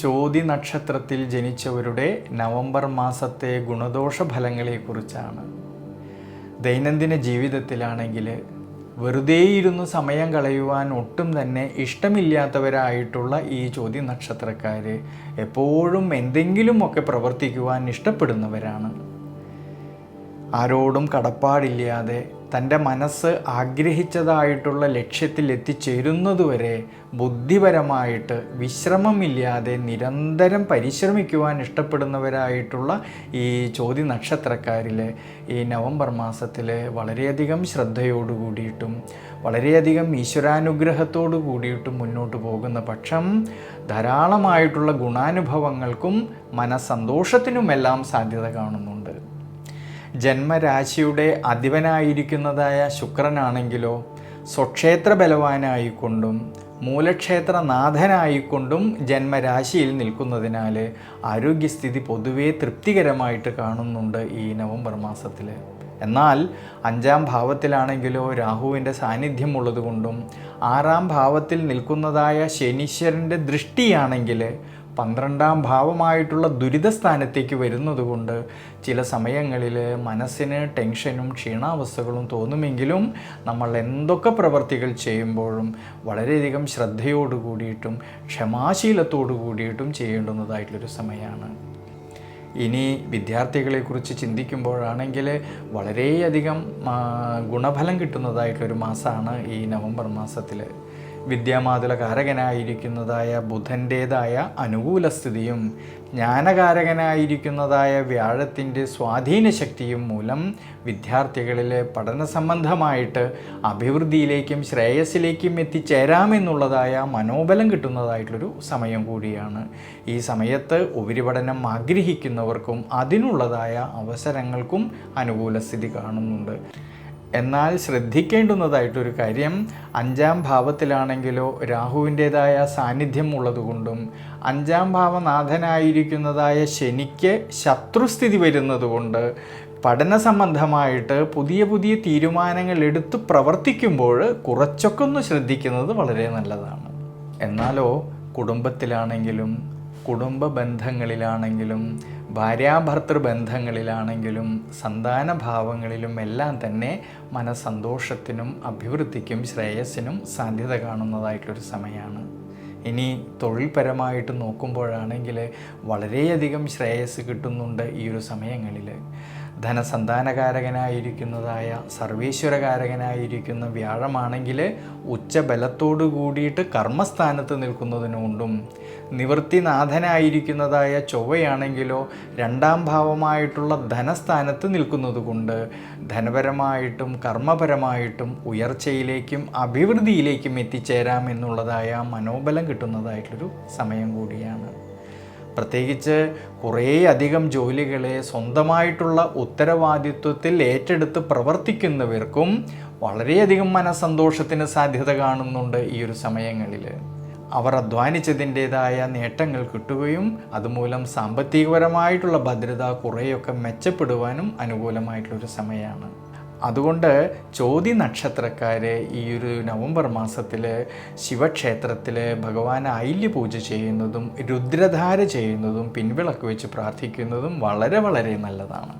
ചോതി നക്ഷത്രത്തിൽ ജനിച്ചവരുടെ നവംബർ മാസത്തെ ഗുണദോഷ ഫലങ്ങളെക്കുറിച്ചാണ് ദൈനംദിന ജീവിതത്തിലാണെങ്കിൽ വെറുതെ ഇരുന്ന് സമയം കളയുവാൻ ഒട്ടും തന്നെ ഇഷ്ടമില്ലാത്തവരായിട്ടുള്ള ഈ ചോദ്യ നക്ഷത്രക്കാർ എപ്പോഴും എന്തെങ്കിലുമൊക്കെ പ്രവർത്തിക്കുവാൻ ഇഷ്ടപ്പെടുന്നവരാണ്. ആരോടും കടപ്പാടില്ലാതെ തന്റെ മനസ്സ് ആഗ്രഹിച്ചതായിട്ടുള്ള ലക്ഷ്യത്തിൽ എത്തിച്ചേരുന്നതുവരെ ബുദ്ധിപരമായിട്ട് വിശ്രമമില്ലാതെ നിരന്തരം പരിശ്രമിക്കുവാൻ ഇഷ്ടപ്പെടുന്നവരായിട്ടുള്ള ഈ ചോദ്യ നക്ഷത്രക്കാരിൽ ഈ നവംബർ മാസത്തിൽ വളരെയധികം ശ്രദ്ധയോടു കൂടിയിട്ടും വളരെയധികം ഈശ്വരാനുഗ്രഹത്തോടു കൂടിയിട്ടും മുന്നോട്ട് പോകുന്ന പക്ഷം ധാരാളമായിട്ടുള്ള ഗുണാനുഭവങ്ങൾക്കും മനസ്സന്തോഷത്തിനുമെല്ലാം സാധ്യത കാണുന്നുണ്ട്. ജന്മരാശിയുടെ അധിപനായിരിക്കുന്നതായ ശുക്രനാണെങ്കിലോ സ്വക്ഷേത്ര ബലവാനായിക്കൊണ്ടും മൂലക്ഷേത്ര നാഥനായിക്കൊണ്ടും ജന്മരാശിയിൽ നിൽക്കുന്നതിനാൽ ആരോഗ്യസ്ഥിതി പൊതുവേ തൃപ്തികരമായിട്ട് കാണുന്നുണ്ട് ഈ നവംബർ മാസത്തിൽ എന്നാൽ അഞ്ചാം ഭാവത്തിലാണെങ്കിലോ രാഹുവിന്റെ സാന്നിധ്യം ഉള്ളതുകൊണ്ടും ആറാം ഭാവത്തിൽ നിൽക്കുന്നതായ ശനീശ്വരന്റെ ദൃഷ്ടിയാണെങ്കിൽ പന്ത്രണ്ടാം ഭാവമായിട്ടുള്ള ദുരിതസ്ഥാനത്തേക്ക് വരുന്നതുകൊണ്ട് ചില സമയങ്ങളിൽ മനസ്സിന് ടെൻഷനും ക്ഷീണാവസ്ഥകളും തോന്നുമെങ്കിലും നമ്മൾ എന്തൊക്കെ പ്രവർത്തികൾ ചെയ്യുമ്പോഴും വളരെയധികം ശ്രദ്ധയോടു കൂടിയിട്ടും ക്ഷമാശീലത്തോടു കൂടിയിട്ടും ചെയ്യേണ്ടുന്നതായിട്ടുള്ളൊരു സമയമാണ്. ഇനി വിദ്യാർത്ഥികളെക്കുറിച്ച് ചിന്തിക്കുമ്പോഴാണെങ്കിൽ വളരെയധികം ഗുണഫലം കിട്ടുന്നതായിട്ടൊരു മാസമാണ് ഈ നവംബർ മാസത്തിൽ വിദ്യാമാതുല കാരകനായിരിക്കുന്നതായ ബുധന്റേതായ അനുകൂല സ്ഥിതിയും ജ്ഞാനകാരകനായിരിക്കുന്നതായ വ്യാഴത്തിന്റെ സ്വാധീന ശക്തിയും മൂലം വിദ്യാർത്ഥികളിലെ പഠന സംബന്ധമായിട്ട് അഭിവൃദ്ധിയിലേക്കും ശ്രേയസ്സിലേക്കും എത്തിച്ചേരാമെന്നുള്ളതായ മനോബലം കിട്ടുന്നതായിട്ടുള്ളൊരു സമയം കൂടിയാണ്. ഈ സമയത്ത് ഉപരിപഠനം ആഗ്രഹിക്കുന്നവർക്കും അതിനുള്ളതായ അവസരങ്ങൾക്കും അനുകൂല സ്ഥിതി കാണുന്നുണ്ട്. എന്നാൽ ശ്രദ്ധിക്കേണ്ടുന്നതായിട്ടൊരു കാര്യം അഞ്ചാം ഭാവത്തിലാണെങ്കിലോ രാഹുവിന്റേതായ സാന്നിധ്യം ഉള്ളതുകൊണ്ടും അഞ്ചാം ഭാവനാഥനായിരിക്കുന്നതായ ശനിക്ക് ശത്രുസ്ഥിതി വരുന്നതുകൊണ്ട് പഠന സംബന്ധമായിട്ട് പുതിയ പുതിയ തീരുമാനങ്ങൾ എടുത്ത് പ്രവർത്തിക്കുമ്പോൾ കുറച്ചൊക്കെ ഒന്ന് ശ്രദ്ധിക്കുന്നത് വളരെ നല്ലതാണ്. എന്നാലോ കുടുംബത്തിലാണെങ്കിലും കുടുംബ ബന്ധങ്ങളിലാണെങ്കിലും ഭാര്യാഭർത്തൃ ബന്ധങ്ങളിലാണെങ്കിലും സന്താന ഭാവങ്ങളിലും എല്ലാം തന്നെ മനസ്സന്തോഷത്തിനും അഭിവൃദ്ധിക്കും ശ്രേയസ്സിനും സാധ്യത കാണുന്നതായിട്ടൊരു സമയമാണ് ഇനി തൊഴിൽപരമായിട്ട് നോക്കുമ്പോഴാണെങ്കിൽ വളരെയധികം ശ്രേയസ് കിട്ടുന്നുണ്ട് ഈ ഒരു സമയങ്ങളിൽ. ധനസന്താനകാരകനായിരിക്കുന്നതായ സർവീശ്വരകാരകനായിരിക്കുന്ന വ്യാഴമാണെങ്കിൽ ഉച്ചബലത്തോടു കൂടിയിട്ട് കർമ്മസ്ഥാനത്ത് നിൽക്കുന്നതിനുകൊണ്ടും നിവൃത്തിനാഥനായിരിക്കുന്നതായ ചൊവ്വയാണെങ്കിലോ രണ്ടാം ഭാവമായിട്ടുള്ള ധനസ്ഥാനത്ത് നിൽക്കുന്നതുകൊണ്ട് ധനപരമായിട്ടും കർമ്മപരമായിട്ടും ഉയർച്ചയിലേക്കും അഭിവൃദ്ധിയിലേക്കും എത്തിച്ചേരാം എന്നുള്ളതായ മനോബലം കിട്ടുന്നതായിട്ടുള്ളൊരു സമയം കൂടിയാണ്. പ്രത്യേകിച്ച് കുറേയധികം ജോലികളെ സ്വന്തമായിട്ടുള്ള ഉത്തരവാദിത്വത്തിൽ ഏറ്റെടുത്ത് പ്രവർത്തിക്കുന്നവർക്കും വളരെയധികം മനസ്സന്തോഷത്തിന് സാധ്യത കാണുന്നുണ്ട് ഈ ഒരു സമയങ്ങളിൽ അവർ അധ്വാനിച്ചതിന്റേതായ നേട്ടങ്ങൾ കിട്ടുകയും അതുമൂലം സാമ്പത്തികപരമായിട്ടുള്ള ഭദ്രത കുറേയൊക്കെ മെച്ചപ്പെടുവാനും അനുകൂലമായിട്ടുള്ളൊരു സമയമാണ്. അതുകൊണ്ട് ചോതി നക്ഷത്രക്കാർ ഈ ഒരു നവംബർ മാസത്തിൽ ശിവക്ഷേത്രത്തിൽ ഭഗവാൻ ഐല്യ പൂജ ചെയ്യുന്നതും രുദ്രധാര ചെയ്യുന്നതും പിൻവിളക്ക് വെച്ച് പ്രാർത്ഥിക്കുന്നതും വളരെ വളരെ നല്ലതാണ്.